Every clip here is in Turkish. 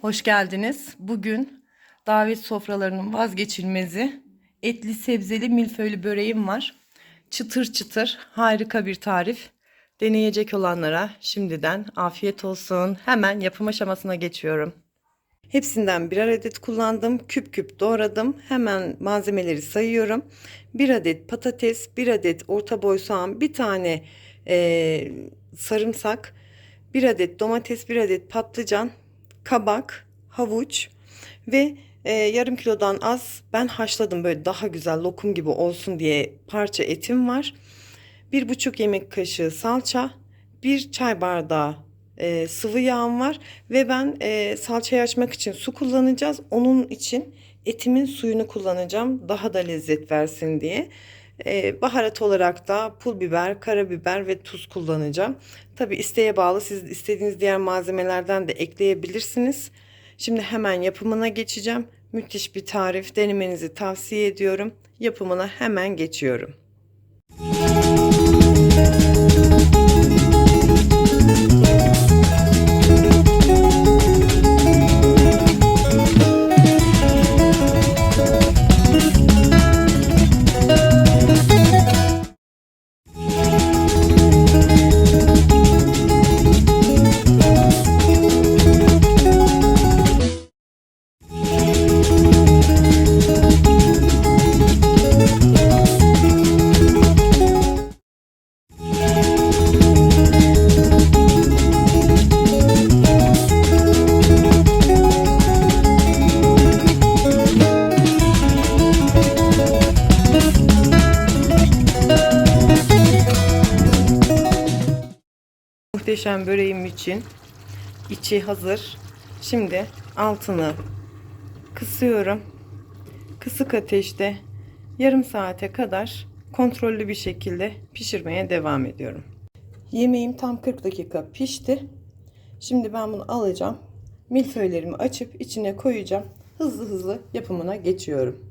Hoş geldiniz. Bugün davet sofralarının vazgeçilmezi etli sebzeli milföylü böreğim var. Çıtır çıtır harika bir tarif. Deneyecek olanlara şimdiden afiyet olsun. Hemen yapım aşamasına geçiyorum. Hepsinden birer adet kullandım. Küp küp doğradım. Hemen malzemeleri sayıyorum. Bir adet patates, bir adet orta boy soğan, bir tane eee, sarımsak, bir adet domates, bir adet patlıcan, kabak, havuç ve e, yarım kilodan az ben haşladım böyle daha güzel lokum gibi olsun diye parça etim var. Bir buçuk yemek kaşığı salça, bir çay bardağı e, sıvı yağım var ve ben e, salçayı açmak için su kullanacağız. Onun için etimin suyunu kullanacağım daha da lezzet versin diye. E, baharat olarak da pul biber, karabiber ve tuz kullanacağım. Tabi isteğe bağlı siz istediğiniz diğer malzemelerden de ekleyebilirsiniz. Şimdi hemen yapımına geçeceğim. Müthiş bir tarif denemenizi tavsiye ediyorum. Yapımına hemen geçiyorum. Muhteşem böreğim için içi hazır. Şimdi altını kısıyorum. Kısık ateşte yarım saate kadar kontrollü bir şekilde pişirmeye devam ediyorum. Yemeğim tam 40 dakika pişti. Şimdi ben bunu alacağım. Milföylerimi açıp içine koyacağım. Hızlı hızlı yapımına geçiyorum.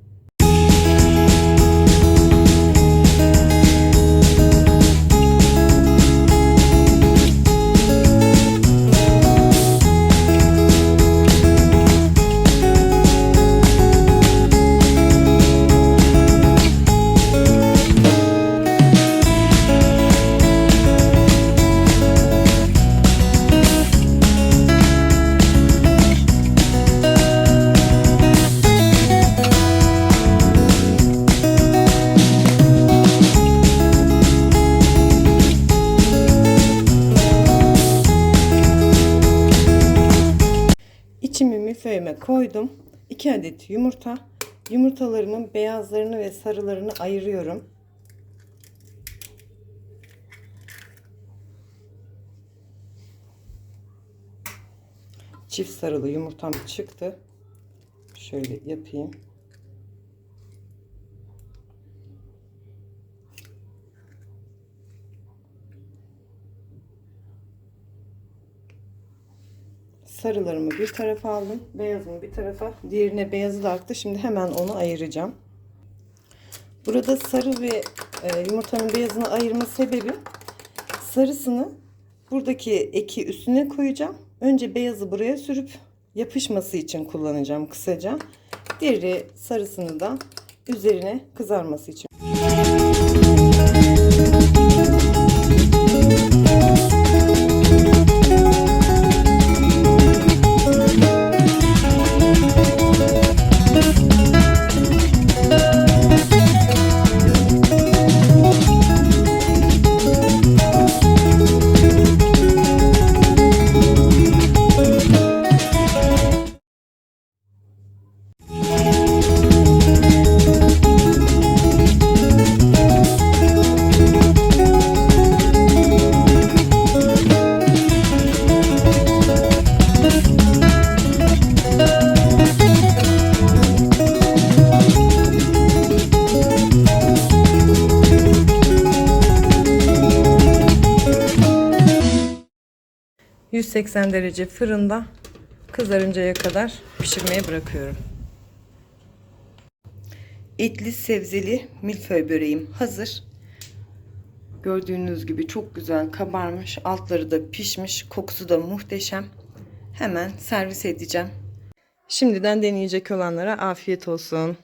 Koydum. 2 adet yumurta. Yumurtalarımın beyazlarını ve sarılarını ayırıyorum. Çift sarılı yumurtam çıktı. Şöyle yapayım. Sarılarımı bir tarafa aldım. Beyazımı bir tarafa. Diğerine beyazı da aktı. Şimdi hemen onu ayıracağım. Burada sarı ve e, yumurtanın beyazını ayırma sebebi sarısını buradaki eki üstüne koyacağım. Önce beyazı buraya sürüp yapışması için kullanacağım kısaca. Diğeri sarısını da üzerine kızarması için. ...180 derece fırında kızarıncaya kadar pişirmeye bırakıyorum. Etli sebzeli milföy böreğim hazır. Gördüğünüz gibi çok güzel kabarmış. Altları da pişmiş. Kokusu da muhteşem. hemen servis edeceğim. Şimdiden deneyecek olanlara afiyet olsun.